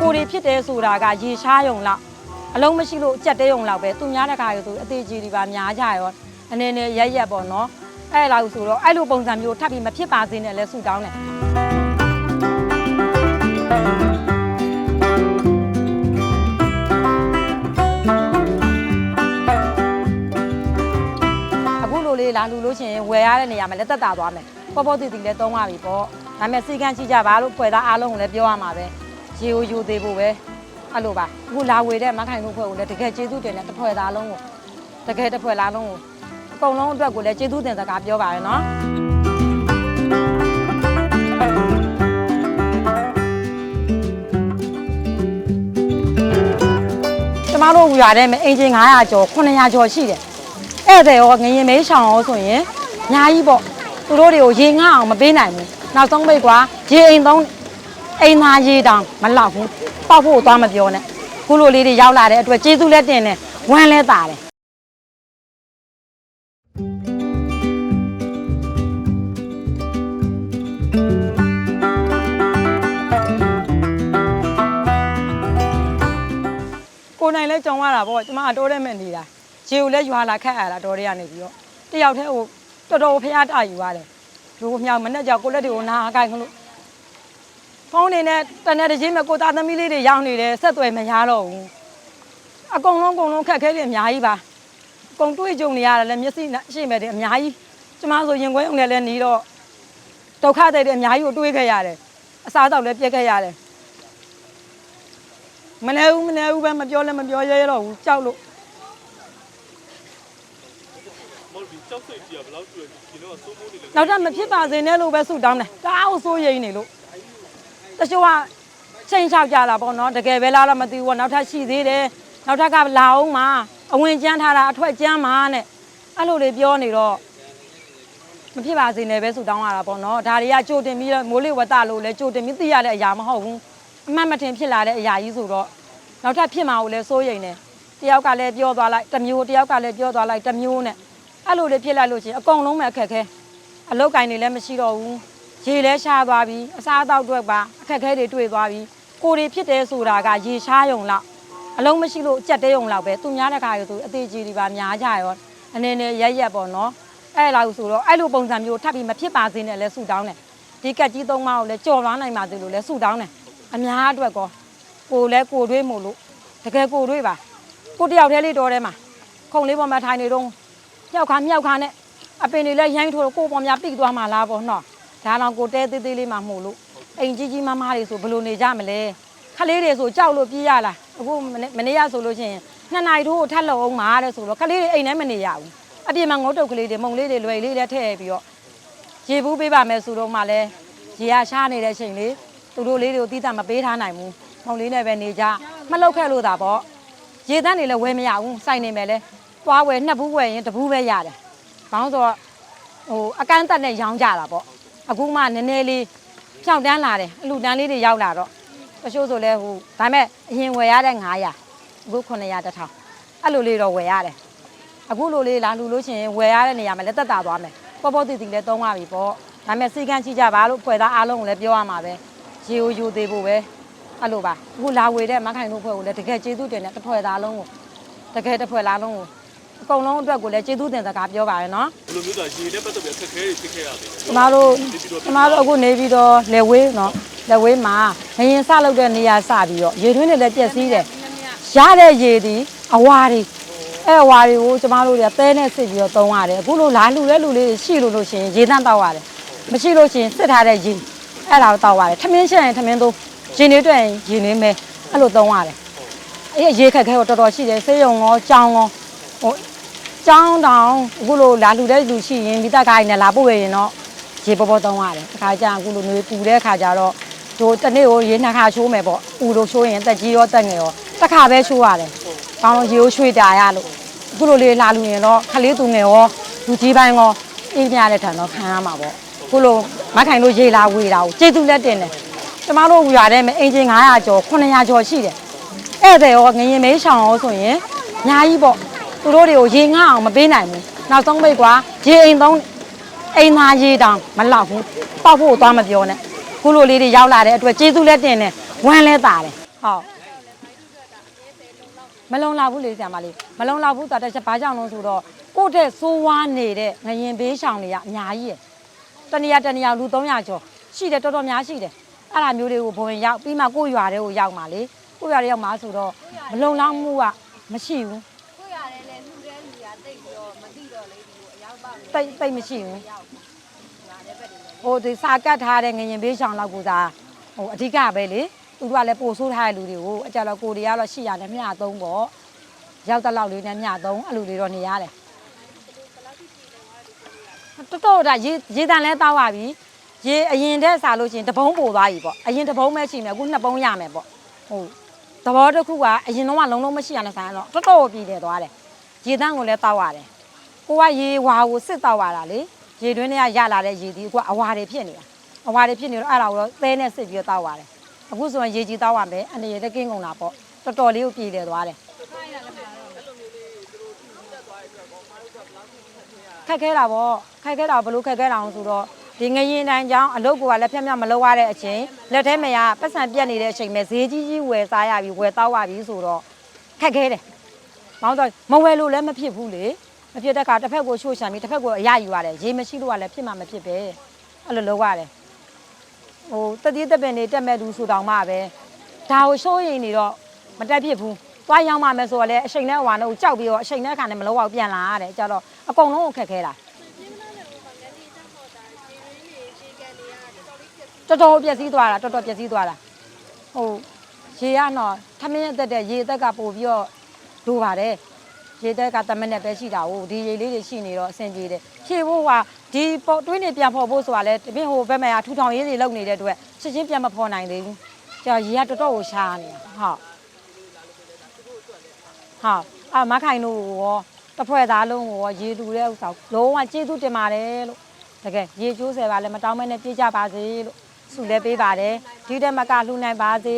ကိုရီဖြစ်တယ်ဆိုတာကရေရှားယုံလောက်အလုံးမရှိလို့အကြက်တဲယုံလောက်ပဲသူများတကားရဆိုအသေးကြီးတွေပါများကြရောအနေနဲ့ရက်ရက်ပေါ့နော်အဲ့လောက်ဆိုတော့အဲ့လိုပုံစံမျိုးထပ်ပြီးမဖြစ်ပါစေနဲ့လဲဆူတောင်းတယ် အခုလိုလေးလာလူလို့ရှိရင်ဝယ်ရတဲ့နေရာမှာလက်သက်တာသွားမယ်ပေါ့ပေါ့တီတီလည်းသုံးရပြီပေါ့ဒါပေမဲ့စီကန်းချိကြပါလို့ဖွဲ့သားအားလုံးကိုလည်းပြောရမှာပဲရေကိုယူသေးဖို့ပဲအဲ့လိုပါအခုလာဝယ်တဲ့မခိုင်တို့ဖွဲ့ကိုလည်းတကယ်ကျေးဇူးတင်တယ်တစ်ဖွဲ့သားလုံးကိုတကယ်တစ်ဖွဲ့သားလုံးကိုအကုန်လုံးအတွက်ကိုလည်းကျေးဇူးတင်စကားပြောပါရနော်ကျမတို့ရွာထဲမှာအင်ဂျင်900ကျော်900ကျော်ရှိတယ်။ ဧည့်သည်ရောငရင်မေးရှောင်ရောဆိုရင်အများကြီးပေါ့။သူတို့တွေကိုရေငှအောင်မပေးနိုင်ဘူး။နောက်ဆုံးပိတ်ကွာရေအိမ်သုံးအိမ်သားရေတောင်မလောက်ဘူး။ပေါက်ဖို့သွားမပြောနဲ့။ခုလိုလေးတွေရောက်လာတဲ့အတွက်ကျေးဇူးလက်တင်တယ်ဝမ်းလဲတာတယ်။ကိုယ်နိုင်လဲကြုံရတာပေါ့ကျမအတော်တဲ့မဲ့နေတာ။ ရေကိုလည်းရွာလာခက်ရတာတော်တွေကနေပြီးတော့တယောက်တည်းဟိုတော်တော်ဖျားတယူရတယ်။လူမြောင်မနဲ့ကြောက်ကိုလက်တွေကိုနားအကိုင်ကလို့ဖုန်းနေနဲ့တနေ့တစ်ချိန်မဲ့ကိုသားသမီးလေးတွေရောက်နေတယ်ဆက်သွယ်မရတော့ဘူး။အကုန်လုံးအကုန်လုံးခက်ခဲတွေအများကြီးပါ။အကုန်တွေးကြုံနေရတယ်လည်းမျက်စိရှိမဲ့တယ်အများကြီးကျမဆိုရင်ခွဲုံနဲ့လည်းหนีတော့ဒုက္ခတွေတွေအများကြီးကိုတွေးခဲ့ရတယ်။အစားအသောက်လည်းပြက်ခဲ့ရတယ်။မလဲဘူးမလဲဘူးပဲမပြောလဲမပြောရဲတော့ဘူးကြောက်လို့ မဟုတ်ဒီ ကြောက်စိတ်ကြီးကဘယ်လောက်ကျွဲဒီတော့စိုးမိုးနေလဲနောက်ထပ်မဖြစ်ပါစေနဲ့လို့ပဲဆုတောင်းတယ်တအားကိုစိုးရိမ်နေလို့တချို့ကချိန်ချောက်ကြတာပေါ့နော်တကယ်ပဲလားတော့မသိဘူးပေါ့နောက်ထပ်ရှိသေးတယ်နောက်ထပ်ကလာအောင်မှာအဝင်ကျန်းထားတာအထွက်ကျန်းမှာနဲ့အဲ့လိုတွေပြောနေတော့မဖြစ်ပါစေနဲ့ပဲဆုတောင်းရတာပေါ့နော်ဒါတွေကကြိုတင်ပြီးတော့မိုးလေဝသလို့လဲကြိုတင်ပြီးသိရတဲ့အရာမဟုတ်ဘူးအမှတ်မတင်ဖြစ်လာတဲ့အရာကြီးဆိုတော့နောက်ထပ်ဖြစ်မှာကိုလည်းစိုးရိမ်တယ်တယောက်ကလည်းပြောသွားလိုက်တစ်မျိုးတယောက်ကလည်းပြောသွားလိုက်တစ်မျိုးနဲ့ အဲ့လိုတွေဖြစ်လိုက်လို့ချင်းအကုန်လုံးပဲအခက်ခဲအလုတ်ကင်တွေလည်းမရှိတော့ဘူးရေလည်းရှားသွားပြီအစားအသောက်တွေပါအခက်အခဲတွေတွေ့သွားပြီကိုတွေဖြစ်တယ်ဆိုတာကရေရှားယုံလောက်အလုံးမရှိလို့အကြက်တဲယုံလောက်ပဲသူများတကားရဆိုအသေးကြီးတွေပါများကြရောအနေနဲ့ရက်ရက်ပေါ့နော်အဲ့လောက်ဆိုတော့အဲ့လိုပုံစံမျိုးထပ်ပြီးမဖြစ်ပါစေနဲ့လဲဆူတောင်းတယ်ဒီကက်ကြီးသုံးပါးကိုလည်းကြော်လွှမ်းနိုင်ပါစေလို့လဲဆူတောင်းတယ်အများအတွက်ကောကိုလည်းကိုတွေးမို့လို့တကယ်ကိုတွေးပါကိုတယောက်တည်းလေးတော်ထဲမှာခုံလေးပေါ်မှာထိုင်နေတော့ မြောက်ခါမြောက်ခါနဲ့အပင်တွေလည်းရိုင်းထိုးတော့ကိုယ်ပေါ်များပိတ်သွားမှလားပေါ့နော်ဒါတော့ကိုတဲသေးသေးလေးမှမှုလို့အိမ်ကြီးကြီးမမတွေဆိုဘယ်လိုနေကြမလဲခလေးတွေဆိုကြောက်လို့ပြေးရလားအခုမနေ့မနေ့ရဆိုလို့ရှိရင်နှစ်နိုင်ထိုးကိုထက်လုံအောင်မာတဲ့ဆိုတော့ခလေးတွေအိမ်ထဲမနေရဘူးအပြင်မှာငုတ်တုတ်ကလေးတွေမုံလေးတွေလွယ်လေးလည်းထည့်ပြီးတော့ရေဘူးပေးပါမယ်ဆိုတော့မှလည်းရေရရှားနေတဲ့ချိန်လေးသူတို့လေးတွေကိုတီးတာမပေးထားနိုင်ဘူးမုံလေးနဲ့ပဲနေကြမလောက်ခဲ့လို့သာပေါ့ရေတန်းတွေလည်းဝယ်မရဘူးစိုက်နေမယ်လဲ သွားဝယ်နှစ်ဘူးဝယ်ရင်တစ်ဘူးပဲရတယ်။ဘောင်းဆိုတော့ဟိုအကန့်အသတ်နဲ့ရောင်းကြတာပေါ့။အခုမှနည်းနည်းလေးဖြောင်းတန်းလာတယ်။အလူတန်းလေးတွေရောက်လာတော့တချို့ဆိုလဲဟိုဒါပေမဲ့အရင်ဝယ်ရတဲ့900အခု900တစ်ထောင်အဲ့လိုလေးတော့ဝယ်ရတယ်။အခုလိုလေးလာလူလို့ရှိရင်ဝယ်ရတဲ့နေရာမှာလက်သက်တာသွားမယ်။ပေါ့ပေါ့တီတီလည်းသုံးရပြီပေါ့။ဒါပေမဲ့စီကန်းချိကြပါလို့ဖွဲ့သားအားလုံးကိုလည်းပြောရမှာပဲ။ရေကိုယူသေးဖို့ပဲအဲ့လိုပါ။အခုလာဝယ်တဲ့မခိုင်တို့ဖွဲ့ကိုလည်းတကယ်ကျေးဇူးတင်တယ်တစ်ဖွဲ့သားလုံးကိုတကယ်တစ်ဖွဲ့သားလုံးကိုအ ကုန်လုံးအတွက်ကိုလည်းကျေးဇူးတင်စကားပြောပါရနော်ဘယ်လိုမျိုးကရေနဲ့ပတ်သက်ပြီးအခက်အခဲတွေဖြစ်ခဲ့ရတယ်ကျမတို့ကျမတို့အခုနေပြီးတော့လေဝေးနော်လေဝေးမှာငရင်ဆလောက်တဲ့နေရာစပြီးတော့ရေတွင်းတွေလည်းပြက်စီးတယ်ရတဲ့ရေဒီအဝါတွေအဲအဝါတွေကိုကျမတို့တွေကသဲနဲ့စစ်ပြီးတော့သုံးရတယ်အခုလိုလာလူတဲ့လူလေးရှိလို့လို့ရှင်ရေတန့်တောက်ရတယ်မရှိလို့ရှင်စစ်ထားတဲ့ရေအဲ့ဒါကိုတောက်ရတယ်ထမင်းရှက်ရင်ထမင်းသုံးရေနေတွေ့ရင်ရေနေမယ်အဲ့လိုသုံးရတယ်အဲ့ရေခက်ခဲတော့တော်တော်ရှိတယ်ဆေးရုံရောကြောင်ရောဟို ကျောင်းတောင်အခုလိုလာလူတဲ့လူရှိရင်မိသားကိုင်းနဲ့လာပို့ရရင်တော့ရေပေါ်ပေါ်သုံးရတယ်အခါကျအခုလိုမျိုးပူတဲ့အခါကျတော့တို့တစ်နေ့ကိုရေနှစ်ခါချိုးမယ်ပေါ့ပူလို့ချိုးရင်တက်ကြီးရောတက်ငယ်ရောတစ်ခါပဲချိုးရတယ်ကောင်းလို့ရေကိုရွှေ့တာရလို့အခုလိုလေးလာလူရင်တော့ခလေးသူငယ်ရောလူကြီးပိုင်းရောအေးမြတဲ့ထံတော့ခံရမှာပေါ့အခုလိုမခိုင်တို့ရေလာဝေတာကိုကျေးဇူးလက်တင်တယ်ကျမတို့ရွာထဲမှာအင်ဂျင်900ကျော်900ကျော်ရှိတယ်ဧည့်သည်ရောငရင်မေးရှောင်ရောဆိုရင်အများကြီးပေါ့ သူတို့တွေကိုရေငှအောင်မပေးနိုင်ဘူးနောက်ဆုံးပိတ်ကွာရေအိမ်သုံး အိမ်သားရေးတောင်မလောက်ဘူးပေါက်ဖို့သွားမပြောနဲ့ခုလိုလေးတွေရောက်လာတဲ့အတွက်ကျေးဇူးလည်းတင်တယ်ဝမ်းလည်းတာတယ်ဟုတ်မလုံလောက်ဘူးလေဆရာမလေးမလုံလောက်ဘူးတာတစ်ချက်ဘာကြောင့်လဲဆိုတော့ကိုယ့်တဲ့စိုးဝါးနေတဲ့ငရင်ဘေးရှောင်တွေကအများကြီးရယ်တနေရာတနေရာလူ300ကျော်ရှိတယ်တော်တော်များရှိတယ်အဲ့ဒါမျိုးတွေကိုဘုံရောက်ပြီးမှကိုယ့်ရွာတွေကိုရောက်มาလေကိုယ့်ရွာတွေရောက်มาဆိုတော့မလုံလောက်မှုကမရှိဘူး တိတ်တိတ်မရှိဘူးဟိုဒီစာကတ်ထားတဲ့ငရင်ဘေးရှောင်လောက်ကစားဟိုအဓိကပဲလေသူတို့ကလည်းပို့ဆိုးထားတဲ့လူတွေကိုအကြတော့ကိုတွေကတော့ရှိရတယ်မျှသုံးပေါ့ရောက်တဲ့လောက်လေးနဲ့မျှသုံးအဲ့လိုတွေတော့နေရတယ်တော်တော်ဒါရေရေတန်လဲတောက်ပါပြီရေအရင်တည်းစားလို့ရှိရင်တပုံးပို့သွားပြီပေါ့အရင်တပုံးပဲရှိမယ်အခုနှစ်ပုံးရမယ်ပေါ့ဟုတ်သဘောတစ်ခုကအရင်တော့ကလုံးလုံးမရှိရတဲ့ဆိုင်ကတော့တော်တော်ပြည်တယ်သွားတယ်ရေတန်းကိုလည်းတောက်ရတယ် ကိုကရေဝါကိုစစ်တော့ရတာလေရေတွင်းထဲကရလာတဲ့ရေဒီကိုကအဝါတွေဖြစ်နေတာအဝါတွေဖြစ်နေတော့အဲ့ဒါကိုတော့သဲနဲ့စစ်ပြီးတော့တောက်ရတယ်အခုဆိုရင်ရေကြီးတောက်ရမယ်အနေရတဲ့ကင်းကုန်တာပေါ့တော်တော်လေးကိုပြည်တယ်သွားတယ်ခက်ခဲတာပေါ့ခက်ခဲတာဘယ်လို့ခက်ခဲတာအောင်ဆိုတော့ဒီငရင်တိုင်းကြောင်းအလုပ်ကလည်းဖြတ်ဖြတ်မလုပ်ရတဲ့အချိန်လက်ထဲမှာပတ်စံပြက်နေတဲ့အချိန်မှာဈေးကြီးကြီးဝယ်စားရပြီဝယ်တောက်ရပြီဆိုတော့ခက်ခဲတယ်။မောင်းတော့မဝယ်လို့လည်းမဖြစ်ဘူးလေ။ မဖြစ်တဲ့အခါတစ်ဖက်ကိုရှို့ချံပြီးတစ်ဖက်ကိုအရယူရတယ်။ရေမရှိလို့ကလည်းဖြစ်မှာမဖြစ်ပဲ။အဲ့လိုလုပ်ရတယ်။ဟိုတတိတပင်နေတက်မဲ့သူဆိုတောင်မှပဲဒါကိုရှိုးရင်နေတော့မတက်ဖြစ်ဘူး။သွားရောက်မှမယ်ဆိုတော့လေအချိန်နဲ့ဟိုဟာနဲ့ကြောက်ပြီးတော့အချိန်နဲ့ခါနဲ့မလောက်အောင်ပြန်လာရတယ်။ကြတော့အကုန်လုံးကိုခက်ခဲတာ။တော်တော်ပျက်စီးသွားတာတော်တော်ပျက်စီးသွားတာ။ဟိုရေကတော့ထမင်းအသက်တဲ့ရေအသက်ကပို့ပြီးတော့လိုပါတယ် ရေတက်ကတမက်နဲ့ပဲရှိတာဟုတ်ဒီရေလေးတွေရှိနေတော့အဆင်ပြေတယ်ဖြည့်ဖို့ကဒီပေါ်တွင်းနေပြန်ဖော်ဖို့ဆိုတာလဲတပင်းဟိုဘက်မှာထူထောင်ရေးတွေလုပ်နေတဲ့အတွက်ချက်ချင်းပြန်မဖော်နိုင်သေးဘူးကြာရေကတော်တော်ကိုရှားနေတာဟုတ်ဟုတ်အမခိုင်တို့ရောတစ်ဖွဲ့သားလုံးကိုရောရေတူတဲ့ဥစ္စာလုံးဝကျေးဇူးတင်ပါတယ်လို့တကယ်ရေကျိုးဆယ်ပါလဲမတောင်းမဲနဲ့ပြေးကြပါစေလို့ဆုလဲပေးပါတယ်ဒီတက်မကလှူနိုင်ပါစေ